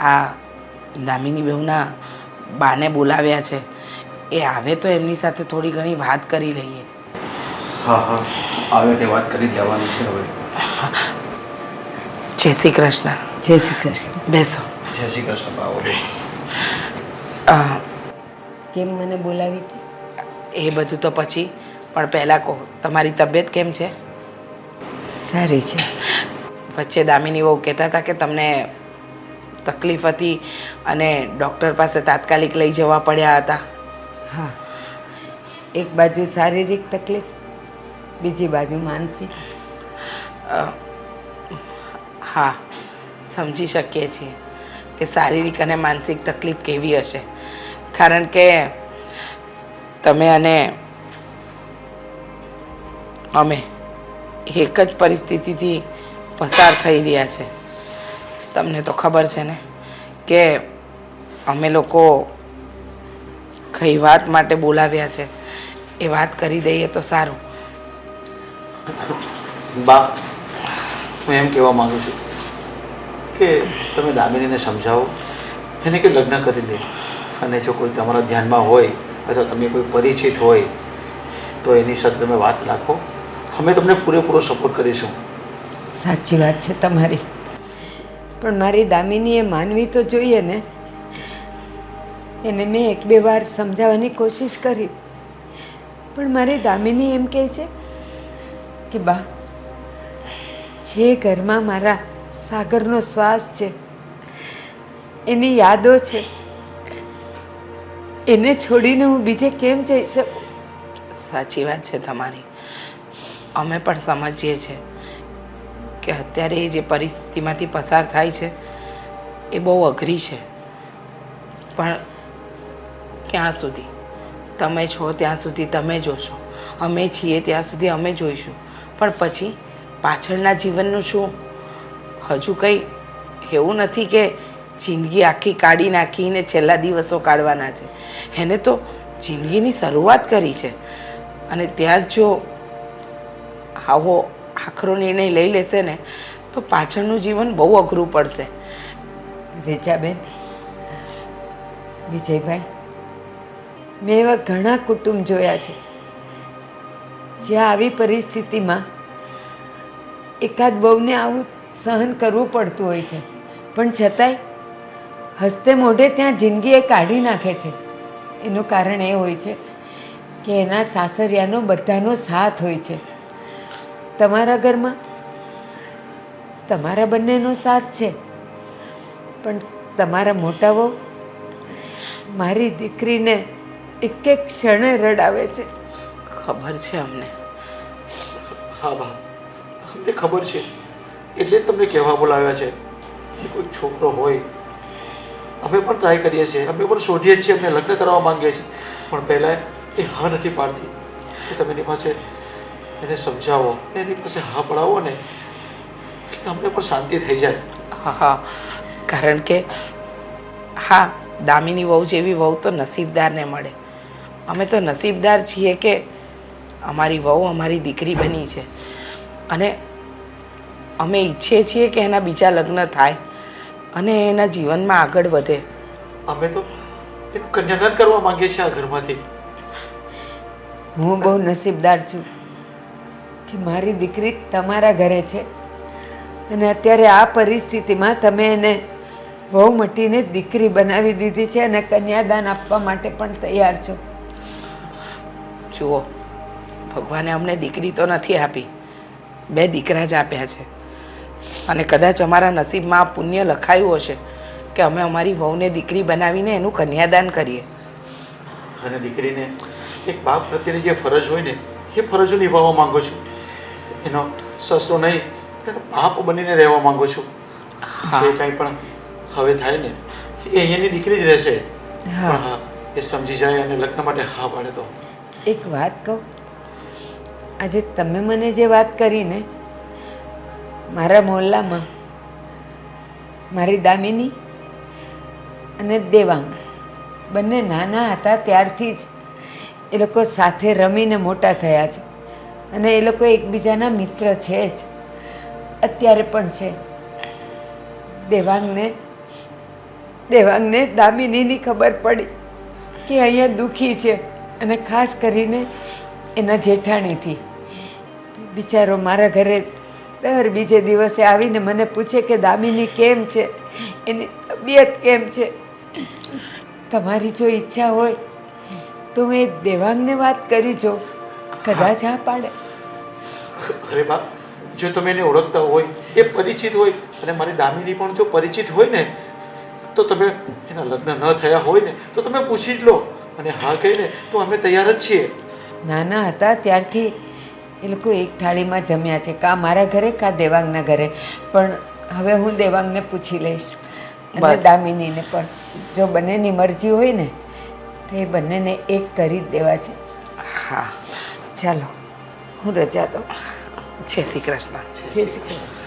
આ દામિની બહુના બાને બોલાવ્યા છે. એ આવે તો એમની સાથે થોડી ઘણી વાત કરી લઈએ. હા હા. આવે તે વાત કરી લેવાની છે હવે. જય શ્રી કૃષ્ણ. જય શ્રી કૃષ્ણ. બેસો. જય શ્રી કૃષ્ણ કેમ મને બોલાવી એ બધું તો પછી પણ પહેલાં કહો તમારી તબિયત કેમ છે? સારી છે. વચ્ચે દામિની બહુ કહેતા હતા કે તમને તકલીફ હતી અને ડૉક્ટર પાસે તાત્કાલિક લઈ જવા પડ્યા હતા. હા. એક બાજુ શારીરિક તકલીફ બીજી બાજુ માનસિક. હા સમજી શકીએ છીએ કે શારીરિક અને માનસિક તકલીફ કેવી હશે. કારણ કે તમે અને અમે એક જ પરિસ્થિતિથી પસાર થઈ રહ્યા છે. તમને તો ખબર છે ને કે અમે લોકો કઈ વાત માટે બોલાવ્યા છે. એ વાત કરી દઈએ તો સારું. બા હું એમ કહેવા માંગુ છું કે તમે દામિનીને સમજાવો. એને કે લગ્ન કરી લે અને જો કોઈ તમારા ધ્યાનમાં હોય અથવા તમે કોઈ પરિચિત હોય તો એની સાથે તમે વાત રાખો. અમે તમને પૂરેપૂરો સપોર્ટ કરીશું. સાચી વાત છે તમારી. પણ મારી દામિનીએ માનવી તો જોઈએ ને. એને મેં એક બે વાર સમજાવવાની કોશિશ કરી. પણ મારી દામિની એમ કહે છે કે, બા, જે ઘરમાં મારા સાગરનો શ્વાસ છે, એની યાદો છે, એને છોડીને હું બીજે કેમ જઈ શકું? સાચી વાત છે તમારી. અમે પણ સમજીએ છીએ. કે અત્યારે એ જે પરિસ્થિતિમાંથી પસાર થાય છે, એ બહુ અઘરી છે. પણ ક્યાં સુધી? તમે છો, ત્યાં સુધી તમે જોશો. અમે છીએ, ત્યાં સુધી અમે જોઈશું. પણ પછી પાછળના જીવનનું શું? હજુ કંઈ એવું નથી કે જિંદગી આખી કાઢી નાખીને છેલ્લા દિવસો કાઢવાના છે. એને તો જિંદગીની શરૂઆત કરી છે. અને ત્યાં જો આવો આખરો નિર્ણય લઈ લેશે ને, તો પાછળનું જીવન બહુ અઘરું પડશે. રીચાબેન, વિજયભાઈ, મેં એવા ઘણા કુટુંબ જોયા છે, જ્યાં આવી પરિસ્થિતિમાં એકાદ બહુને આવું સહન કરવું પડતું હોય છે. પણ છતાંય, હસ્તે મોઢે ત્યાં જિંદગી એ કાઢી નાખે છે. એનું કારણ એ હોય છે કે એના સાસરિયાનો બધાનો સાથ હોય છે. તમારા ઘરમાં? તમારા બંનેનો સાથ છે. પણ તમારા મોટા વહુ મારી દીકરીને એક એક ક્ષણે રડાવે છે. ખબર છે અમને. હા બા. અમને ખબર છે. એટલે જ તમને કહેવા બોલાવ્યા છે કે કોઈ છોકરો હોય. અમે પણ ટ્રાય કરીએ છીએ. અમે પણ શોધીએ છીએ. અમને લગ્ન કરવા માંગીએ છીએ. પણ પહેલાં એ હા નથી પાડતી. તમે એની પાસે એને સમજાવો. એની પાસે હા પડાવો ને. અમને પણ શાંતિ થઈ જાય. હા હા. કારણ કે હા દામિની વહુ જેવી વહુ તો નસીબદારને મળે. અમે તો નસીબદાર છીએ કે અમારી વહુ અમારી દીકરી બની છે. અને અમે ઈચ્છીએ છીએ કે એના બીજા લગ્ન થાય અને એના જીવનમાં આગળ વધે. અમે તો કન્યાદાન કરવા માંગીએ છીએ આ ઘરમાંથી. હું બહુ નસીબદાર છું. કે મારી દીકરી તમારા ઘરે છે. અને અત્યારે આ પરિસ્થિતિમાં તમે એને વહુ મટીને દીકરી બનાવી દીધી છે અને કન્યાદાન આપવા માટે પણ તૈયાર છો. જુઓ ભગવાને અમને દીકરી તો નથી આપી. બે દીકરા જ આપ્યા છે. અને કદાચ અમારા નસીબમાં આ પુણ્ય લખાયું હશે કે અમે અમારી વહુને દીકરી બનાવીને એનું કન્યાદાન કરીએ. અને દીકરીને એક બાપ પ્રત્યેની જે ફરજ હોય ને એ ફરજો નિભાવવા માંગુ છું? એનો સસરો નહીં એનો બાપ બનીને રહેવા માંગુ છું. જે કાંઈ પણ હવે થાય ને એ અહીંયાની દીકરી જ રહેશે. હા. એ સમજી જાય અને લગ્ન માટે હા પાડે તો. એક વાત કહું. આજે તમે મને જે વાત કરી ને મારા મોહલ્લામાં મારી દામિની અને દેવાંગ બંને નાના હતા ત્યારથી જ એ લોકો સાથે રમીને મોટા થયા છે. અને એ લોકો એકબીજાના મિત્ર છે જ. અત્યારે પણ છે. દેવાંગને દેવાંગને દામિનીની ખબર પડી કે અહીંયા દુઃખી છે અને ખાસ કરીને એના જેઠાણીથી. બિચારો મારા ઘરે દર બીજે દિવસે આવીને મને પૂછે કે દામિની કેમ છે? એની તબિયત કેમ છે? તમારી જો ઈચ્છા હોય તો હું એ દેવાંગને વાત કરી જો કદાચ આ પાડે. અરે બા જો તમે એને ઓળખતા હોય એ પરિચિત હોય અને મારી દામિની પણ જો પરિચિત હોય ને તો તમે એના લગ્ન ન થયા હોય ને તો તમે પૂછી જ લો. અને હા કહીને તો અમે તૈયાર જ છીએ. નાના હતા ત્યારથી એ લોકો એક થાળીમાં જમ્યા છે. કા મારા ઘરે કા દેવાંગના ઘરે. પણ હવે હું દેવાંગને પૂછી લઈશ. અને. દામિનીને પણ. જો બંનેની મરજી હોય ને તો એ બંનેને એક કરી જ દેવા છે. હા. ચાલો હું રજા દઉં. જય શ્રી કૃષ્ણ. જય શ્રી કૃષ્ણ.